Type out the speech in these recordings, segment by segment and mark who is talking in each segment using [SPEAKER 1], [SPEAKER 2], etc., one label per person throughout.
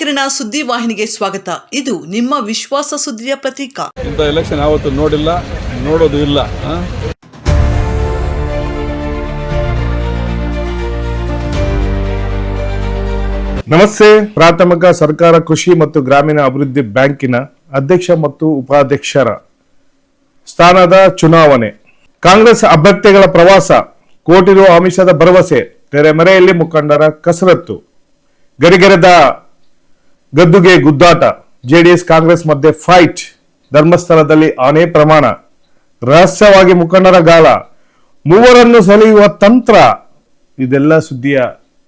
[SPEAKER 1] ಕಿರಣ ಸುದ್ದಿ ವಾಹಿನಿಗೆ ಸ್ವಾಗತ. ಇದು ನಿಮ್ಮ ವಿಶ್ವಾಸ ಸುದ್ದಿಯ ಪ್ರತೀಕ.
[SPEAKER 2] ಇಂಥ ಎಲೆಕ್ಷನ್ ಯಾವತ್ತು ನೋಡಿಲ್ಲ ನೋಡೋದು ಇಲ್ಲ
[SPEAKER 3] ನಮಸ್ತೆ. ಪ್ರಾಥಮಿಕ ಸರ್ಕಾರ ಕೃಷಿ ಮತ್ತು ಗ್ರಾಮೀಣ ಅಭಿವೃದ್ಧಿ ಬ್ಯಾಂಕಿನ ಅಧ್ಯಕ್ಷ ಮತ್ತು ಉಪಾಧ್ಯಕ್ಷರ ಸ್ಥಾನದ ಚುನಾವಣೆ. ಕಾಂಗ್ರೆಸ್ ಅಭ್ಯರ್ಥಿಗಳ ಪ್ರವಾಸ ಕೋಟಿ ರು ಆಮಿಷದ ಭರವಸೆ ತೆರೆಮರೆಯಲ್ಲಿ ಮುಖಂಡರ ಕಸರತ್ತು. ಗರಿಗೆರೆದ ಗದ್ದುಗೆ ಗುದ್ದಾಟ, ಜೆಡಿಎಸ್ ಕಾಂಗ್ರೆಸ್ ಮಧ್ಯೆ ಫೈಟ್ ಧರ್ಮಸ್ಥಳದಲ್ಲಿ ಆನೆ ಪ್ರಮಾಣ, ರಹಸ್ಯವಾಗಿ ಮುಖಂಡರ ಗಾಳ, ಮೂವರನ್ನು ಸೆಳೆಯುವ ತಂತ್ರ, ಇದೆಲ್ಲ ಸುದ್ದಿಯ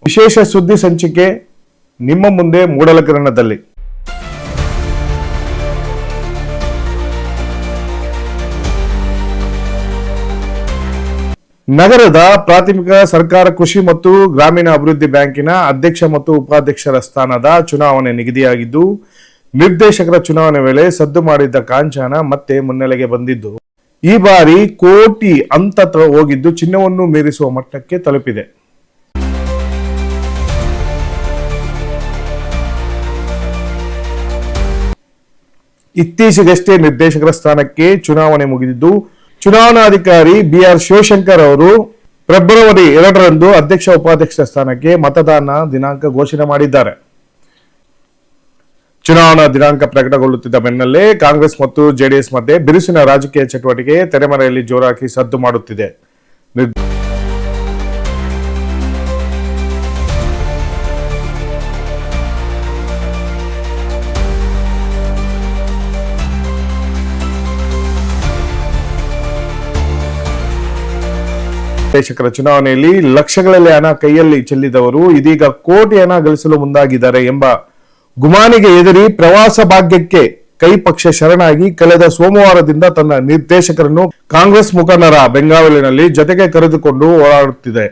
[SPEAKER 3] ವಿಶೇಷ ಸುದ್ದಿ ಸಂಚಿಕೆ ನಿಮ್ಮ ಮುಂದೆ ಮೂಡಲಕಿರಣದಲ್ಲಿ. ನಗರದ ಪ್ರಾಥಮಿಕ ಸರ್ಕಾರ ಕೃಷಿ ಮತ್ತು ಗ್ರಾಮೀಣ ಅಭಿವೃದ್ಧಿ ಬ್ಯಾಂಕಿನ ಅಧ್ಯಕ್ಷ ಮತ್ತು ಉಪಾಧ್ಯಕ್ಷರ ಸ್ಥಾನದ ಚುನಾವಣೆ ನಿಗದಿಯಾಗಿದ್ದು, ನಿರ್ದೇಶಕರ ಚುನಾವಣೆ ವೇಳೆ ಸದ್ದು ಮಾಡಿದ್ದ ಕಾಂಚಾನ ಮತ್ತೆ ಮುನ್ನೆಲೆಗೆ ಬಂದಿದ್ದು. ಈ ಬಾರಿ ಕೋಟಿ ಅಂತ ಹೋಗಿದ್ದು ಚಿನ್ನವನ್ನು ಮೀರಿಸುವ ಮಟ್ಟಕ್ಕೆ ತಲುಪಿದೆ. ಇತ್ತೀಚೆಗಷ್ಟೇ ನಿರ್ದೇಶಕರ ಸ್ಥಾನಕ್ಕೆ ಚುನಾವಣೆ ಮುಗಿದಿದ್ದು ಚುನಾವಣಾಧಿಕಾರಿ ಬಿಆರ್ ಶಿವಶಂಕರ್ ಅವರು ಫೆಬ್ರವರಿ ಎರಡರಂದು ಅಧ್ಯಕ್ಷ ಉಪಾಧ್ಯಕ್ಷ ಸ್ಥಾನಕ್ಕೆ ಮತದಾನ ದಿನಾಂಕ ಘೋಷಣೆ ಮಾಡಿದ್ದಾರೆ. ಚುನಾವಣಾ ದಿನಾಂಕ ಪ್ರಕಟಗೊಳ್ಳುತ್ತಿದ್ದ ಬೆನ್ನಲ್ಲೇ ಕಾಂಗ್ರೆಸ್ ಮತ್ತು ಜೆಡಿಎಸ್ ಮಧ್ಯೆ ಬಿರುಸಿನ ರಾಜಕೀಯ ಚಟುವಟಿಕೆ ತೆರೆಮರೆಯಲ್ಲಿ ಜೋರಾಗಿ ಸದ್ದು ಮಾಡುತ್ತಿದೆ. ನಿರ್ದೇಶಕರ ಚುನಾವಣೆಯಲ್ಲಿ ಲಕ್ಷಗಳಲ್ಲಿ ಹಣ ಕೈಯಲ್ಲಿ ಚೆಲ್ಲಿದವರು, ಇದೀಗ ಕೋಟಿ ಹಣ ಗಳಿಸಲು ಮುಂದಾಗಿದ್ದಾರೆ ಎಂಬ ಗುಮಾನಿಗೆ ಎದುರಿ ಪ್ರವಾಸ ಭಾಗ್ಯಕ್ಕೆ ಕೈ ಪಕ್ಷ ಶರಣಾಗಿ ಕಳೆದ ಸೋಮವಾರದಿಂದ ತನ್ನ ನಿರ್ದೇಶಕರನ್ನು ಕಾಂಗ್ರೆಸ್ ಮುಖಂಡರ ಬೆಂಗಾವಲಿನಲ್ಲಿ ಜೊತೆಗೆ ಕರೆದುಕೊಂಡು ಓಡಾಡುತ್ತಿದೆ.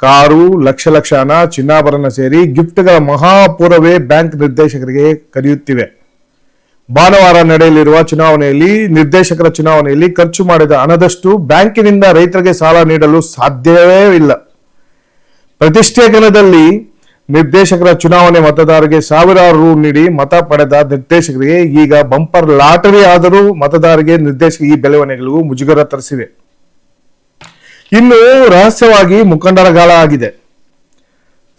[SPEAKER 3] ಕಾರು, ಲಕ್ಷ ಲಕ್ಷ ಹಣ, ಚಿನ್ನಾಭರಣ ಸೇರಿ ಗಿಫ್ಟ್ಗಳ ಮಹಾಪೂರವೇ ಬ್ಯಾಂಕ್ ನಿರ್ದೇಶಕರಿಗೆ ಕರೆಯುತ್ತಿವೆ. ಭಾನುವಾರ ನಡೆಯಲಿರುವ ಚುನಾವಣೆಯಲ್ಲಿ ನಿರ್ದೇಶಕರ ಚುನಾವಣೆಯಲ್ಲಿ ಖರ್ಚು ಮಾಡಿದ ಹಣದಷ್ಟು ಬ್ಯಾಂಕಿನಿಂದ ರೈತರಿಗೆ ಸಾಲ ನೀಡಲು ಸಾಧ್ಯವೇ ಇಲ್ಲ. ಪ್ರತಿಷ್ಠಾಪನದಲ್ಲಿ ನಿರ್ದೇಶಕರ ಚುನಾವಣೆ ಮತದಾರರಿಗೆ ಸಾವಿರಾರು ರು ನೀಡಿ ಮತ ಪಡೆದ ನಿರ್ದೇಶಕರಿಗೆ ಈಗ ಬಂಪರ್ ಲಾಟರಿ ಆದರೂ ಮತದಾರರಿಗೆ ನಿರ್ದೇಶಕ ಈ ಬೆಳವಣಿಗೆಗಳಿಗೂ ಮುಜುಗರ ತರಿಸಿವೆ. ಇನ್ನು ರಹಸ್ಯವಾಗಿ ಮುಖಂಡರ ಗಾಳ ಆಗಿದೆ.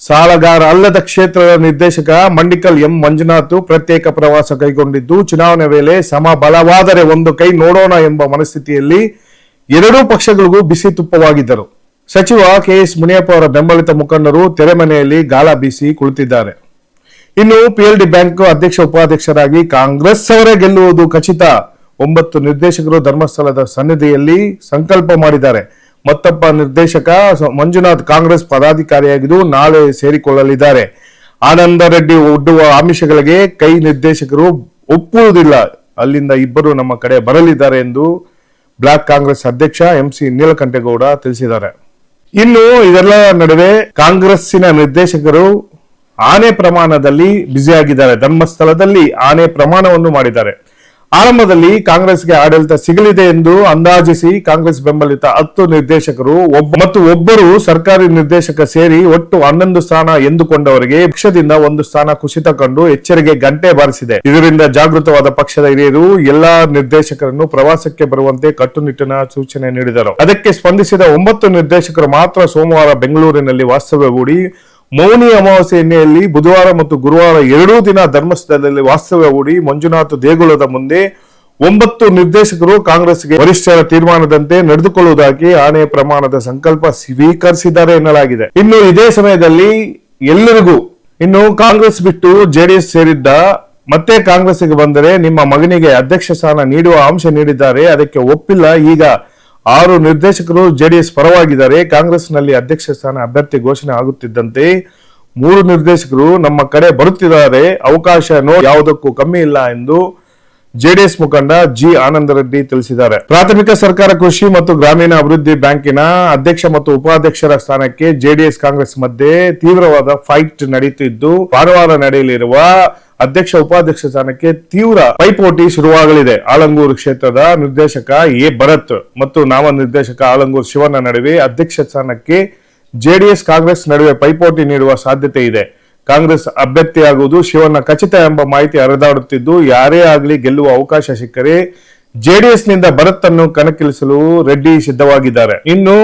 [SPEAKER 3] ಸಾಲಗಾರ ಅಲ್ಲದ ಕ್ಷೇತ್ರದ ನಿರ್ದೇಶಕ ಮಂಡಿಕಲ್ ಎಂ ಮಂಜುನಾಥ್ ಪ್ರತ್ಯೇಕ ಪ್ರವಾಸ ಕೈಗೊಂಡಿದ್ದು, ಚುನಾವಣೆ ವೇಳೆ ಸಮ ಬಲವಾದರೆ ಒಂದು ಕೈ ನೋಡೋಣ ಎಂಬ ಮನಸ್ಥಿತಿಯಲ್ಲಿ ಎರಡೂ ಪಕ್ಷಗಳಿಗೂ ಬಿಸಿ ತುಪ್ಪವಾಗಿದ್ದರು. ಸಚಿವ ಕೆಎಸ್ ಮುನಿಯಪ್ಪ ಅವರ ಬೆಂಬಲಿತ ಮುಖಂಡರು ತೆರೆಮನೆಯಲ್ಲಿ ಗಾಳ ಬೀಸಿ ಕುಳಿತಿದ್ದಾರೆ. ಇನ್ನು ಪಿಎಲ್ಡಿ ಬ್ಯಾಂಕ್ ಅಧ್ಯಕ್ಷ ಉಪಾಧ್ಯಕ್ಷರಾಗಿ ಕಾಂಗ್ರೆಸ್ ಅವರೇ ಗೆಲ್ಲುವುದು ಖಚಿತ. ಒಂಬತ್ತು ನಿರ್ದೇಶಕರು ಧರ್ಮಸ್ಥಳದ ಸನ್ನಿಧಿಯಲ್ಲಿ ಸಂಕಲ್ಪ ಮಾಡಿದ್ದಾರೆ. ಮತ್ತೊಬ್ಬ ನಿರ್ದೇಶಕ, ಸ- ಮಂಜುನಾಥ್ ಕಾಂಗ್ರೆಸ್ ಪದಾಧಿಕಾರಿಯಾಗಿದ್ದು ನಾಳೆ ಸೇರಿಕೊಳ್ಳಲಿದ್ದಾರೆ. ಆನಂದ ರೆಡ್ಡಿ ಒಡ್ಡುವ ಆಮಿಷಗಳಿಗೆ ಕೈ ನಿರ್ದೇಶಕರು ಒಪ್ಪುವುದಿಲ್ಲ. ಅಲ್ಲಿಂದ ಇಬ್ಬರು ನಮ್ಮ ಕಡೆ ಬರಲಿದ್ದಾರೆ ಎಂದು ಬ್ಲಾಕ್ ಕಾಂಗ್ರೆಸ್ ಅಧ್ಯಕ್ಷ ಎಂಸಿ ನೀಲಕಂಠೇಗೌಡ ತಿಳಿಸಿದ್ದಾರೆ. ಇನ್ನು ಇದೆಲ್ಲ ನಡುವೆ ಕಾಂಗ್ರೆಸ್ಸಿನ ನಿರ್ದೇಶಕರು ಆನೆ ಪ್ರಮಾಣದಲ್ಲಿ ಬ್ಯುಸಿಯಾಗಿದ್ದಾರೆ. ಧರ್ಮಸ್ಥಳದಲ್ಲಿ ಆನೆ ಪ್ರಮಾಣವನ್ನು ಮಾಡಿದ್ದಾರೆ. ಆರಂಭದಲ್ಲಿ ಕಾಂಗ್ರೆಸ್ಗೆ ಆಡಳಿತ ಸಿಗಲಿದೆ ಎಂದು ಅಂದಾಜಿಸಿ ಕಾಂಗ್ರೆಸ್ ಬೆಂಬಲಿತ ಹತ್ತು ನಿರ್ದೇಶಕರು, ಒಬ್ಬ ಮತ್ತು ಒಬ್ಬರು ಸರ್ಕಾರಿ ನಿರ್ದೇಶಕ ಸೇರಿ ಒಟ್ಟು ಹನ್ನೊಂದು ಸ್ಥಾನ ಎಂದುಕೊಂಡವರಿಗೆ ಪಕ್ಷದಿಂದ ಒಂದು ಸ್ಥಾನ ಕುಸಿತ ಕಂಡು ಎಚ್ಚರಿಕೆ ಗಂಟೆ ಬಾರಿಸಿದೆ. ಇದರಿಂದ ಜಾಗೃತವಾದ ಪಕ್ಷದ ಹಿರಿಯರು ಎಲ್ಲಾ ನಿರ್ದೇಶಕರನ್ನು ಪ್ರವಾಸಕ್ಕೆ ಬರುವಂತೆ ಕಟ್ಟುನಿಟ್ಟಿನ ಸೂಚನೆ ನೀಡಿದರು. ಅದಕ್ಕೆ ಸ್ಪಂದಿಸಿದ ಒಂಬತ್ತು ನಿರ್ದೇಶಕರು ಮಾತ್ರ ಸೋಮವಾರ ಬೆಂಗಳೂರಿನಲ್ಲಿ ವಾಸ್ತವ್ಯ ಹೂಡಿ ಮೌನಿ ಅಮಾವಾಸ್ಯ ಹಿನ್ನೆಲೆಯಲ್ಲಿ ಬುಧವಾರ ಮತ್ತು ಗುರುವಾರ ಎರಡೂ ದಿನ ಧರ್ಮಸ್ಥಳದಲ್ಲಿ ವಾಸ್ತವ್ಯ ಹೂಡಿ ಮಂಜುನಾಥ ದೇಗುಲದ ಮುಂದೆ ಒಂಬತ್ತು ನಿರ್ದೇಶಕರು ಕಾಂಗ್ರೆಸ್ಗೆ ವರಿಷ್ಠರ ತೀರ್ಮಾನದಂತೆ ನಡೆದುಕೊಳ್ಳುವುದಾಗಿ ಆನೆ ಪ್ರಮಾಣದ ಸಂಕಲ್ಪ ಸ್ವೀಕರಿಸಿದ್ದಾರೆ ಎನ್ನಲಾಗಿದೆ. ಇನ್ನು ಇದೇ ಸಮಯದಲ್ಲಿ ಎಲ್ಲರಿಗೂ, ಇನ್ನು ಕಾಂಗ್ರೆಸ್ ಬಿಟ್ಟು ಜೆಡಿಎಸ್ ಸೇರಿದ್ದ ಮತ್ತೆ ಕಾಂಗ್ರೆಸ್ಗೆ ಬಂದರೆ ನಿಮ್ಮ ಮಗನಿಗೆ ಅಧ್ಯಕ್ಷ ಸ್ಥಾನ ನೀಡುವ ಅಂಶ ನೀಡಿದ್ದಾರೆ. ಅದಕ್ಕೆ ಒಪ್ಪಿಲ್ಲ. ಈಗ ಆರು ನಿರ್ದೇಶಕರು ಜೆಡಿಎಸ್ ಪರವಾಗಿದ್ದಾರೆ. ಕಾಂಗ್ರೆಸ್ನಲ್ಲಿ ಅಧ್ಯಕ್ಷ ಸ್ಥಾನ ಅಭ್ಯರ್ಥಿ ಘೋಷಣೆ ಆಗುತ್ತಿದ್ದಂತೆ ಮೂರು ನಿರ್ದೇಶಕರು ನಮ್ಮ ಕಡೆ ಬರುತ್ತಿದ್ದಾರೆ. ಅವಕಾಶ ನೋಡಿ ಯಾವುದಕ್ಕೂ ಕಮ್ಮಿ ಇಲ್ಲ ಎಂದು ಜೆಡಿಎಸ್ ಮುಖಂಡ ಜಿ ಆನಂದ ರೆಡ್ಡಿ ತಿಳಿಸಿದ್ದಾರೆ. ಪ್ರಾಥಮಿಕ ಸರ್ಕಾರ, ಕೃಷಿ ಮತ್ತು ಗ್ರಾಮೀಣ ಅಭಿವೃದ್ಧಿ ಬ್ಯಾಂಕಿನ ಅಧ್ಯಕ್ಷ ಮತ್ತು ಉಪಾಧ್ಯಕ್ಷರ ಸ್ಥಾನಕ್ಕೆ ಜೆಡಿಎಸ್ ಕಾಂಗ್ರೆಸ್ ಮಧ್ಯೆ ತೀವ್ರವಾದ ಫೈಟ್ ನಡೆಯುತ್ತಿದ್ದು ಭಾನುವಾರ ನಡೆಯಲಿರುವ ಅಧ್ಯಕ್ಷ ಉಪಾಧ್ಯಕ್ಷ ಸ್ಥಾನಕ್ಕೆ ತೀವ್ರ ಪೈಪೋಟಿ ಶುರುವಾಗಲಿದೆ. ಆಲಂಗೂರು ಕ್ಷೇತ್ರದ ನಿರ್ದೇಶಕ ಎ. ಭರತ್ ಮತ್ತು ನಾಮ ನಿರ್ದೇಶಕ ಆಲಂಗೂರು ಶಿವಣ್ಣ ನಡುವೆ ಅಧ್ಯಕ್ಷ ಸ್ಥಾನಕ್ಕೆ ಜೆಡಿಎಸ್ ಕಾಂಗ್ರೆಸ್ ನಡುವೆ ಪೈಪೋಟಿ ನೀಡುವ ಸಾಧ್ಯತೆ ಇದೆ. ಕಾಂಗ್ರೆಸ್ ಅಭ್ಯರ್ಥಿಯಾಗುವುದು ಶಿವಣ್ಣ ಖಚಿತ ಎಂಬ ಮಾಹಿತಿ ಹರಿದಾಡುತ್ತಿದ್ದು, ಯಾರೇ ಆಗಲಿ ಗೆಲ್ಲುವ ಅವಕಾಶ ಸಿಕ್ಕರೆ ಜೆಡಿಎಸ್ನಿಂದ ಭರತ್ ಕಣಕ್ಕಿಳಿಸಲು ರೆಡ್ಡಿ ಸಿದ್ಧವಾಗಿದ್ದಾರೆ. ಇನ್ನು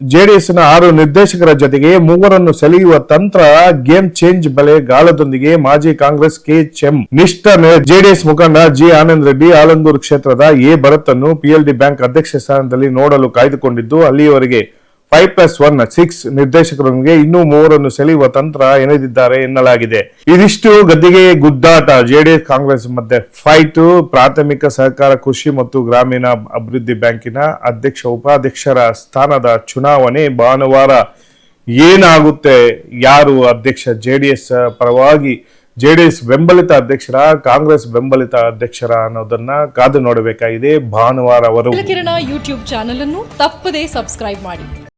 [SPEAKER 3] ಜೆಡಿಎಸ್ನ ಆರು ನಿರ್ದೇಶಕರ ಜೊತೆಗೆ ಮೂವರನ್ನು ಸೆಳೆಯುವ ತಂತ್ರ ಗೇಮ್ ಚೇಂಜ್ ಬಲೆ ಗಾಳದೊಂದಿಗೆ ಮಾಜಿ ಕಾಂಗ್ರೆಸ್ ಕೆಎಚ್ಎಂ ನಿಷ್ಠ ಜೆಡಿಎಸ್ ಮುಖಂಡ ಜಿ ಆನಂದ್ ರೆಡ್ಡಿ ಆಲಂದೂರು ಕ್ಷೇತ್ರದ ಎ ಭರತ್ ಅನ್ನು ಪಿಎಲ್ಡಿ ಬ್ಯಾಂಕ್ ಅಧ್ಯಕ್ಷ ಸ್ಥಾನದಲ್ಲಿ ನೋಡಲು ಕಾಯ್ದುಕೊಂಡಿದ್ದು, ಅಲ್ಲಿಯವರೆಗೆ ಫೈವ್ ಪ್ಲಸ್ ಒನ್ ಸಿಕ್ಸ್ ನಿರ್ದೇಶಕರೊಂದಿಗೆ ಇನ್ನೂ ಮೂವರನ್ನು ಸೆಳೆಯುವ ತಂತ್ರ ಎನೆದಿದ್ದಾರೆ ಎನ್ನಲಾಗಿದೆ. ಇದಿಷ್ಟು ಗದ್ದಿಗೆ ಗುದ್ದಾಟ. ಜೆಡಿಎಸ್ ಕಾಂಗ್ರೆಸ್ ಮಧ್ಯೆ ಫೈಟ್ ಪ್ರಾಥಮಿಕ ಸಹಕಾರ ಕೃಷಿ ಮತ್ತು ಗ್ರಾಮೀಣ ಅಭಿವೃದ್ಧಿ ಬ್ಯಾಂಕಿನ ಅಧ್ಯಕ್ಷ, ಉಪಾಧ್ಯಕ್ಷರ ಸ್ಥಾನದ ಚುನಾವಣೆ ಭಾನುವಾರ. ಏನಾಗುತ್ತೆ? ಯಾರು ಅಧ್ಯಕ್ಷ? ಜೆಡಿಎಸ್ ಪರವಾಗಿ ಜೆಡಿಎಸ್ ಬೆಂಬಲಿತ ಅಧ್ಯಕ್ಷರ, ಕಾಂಗ್ರೆಸ್ ಬೆಂಬಲಿತ ಅಧ್ಯಕ್ಷರ ಅನ್ನೋದನ್ನ ಕಾದು ನೋಡಬೇಕಾಗಿದೆ ಭಾನುವಾರವರೆಗೂ.
[SPEAKER 4] ಕಿರಣ ಯೂಟ್ಯೂಬ್ ಚಾನೆಲ್ ಅನ್ನು ತಪ್ಪದೇ ಸಬ್ಸ್ಕ್ರೈಬ್ ಮಾಡಿ.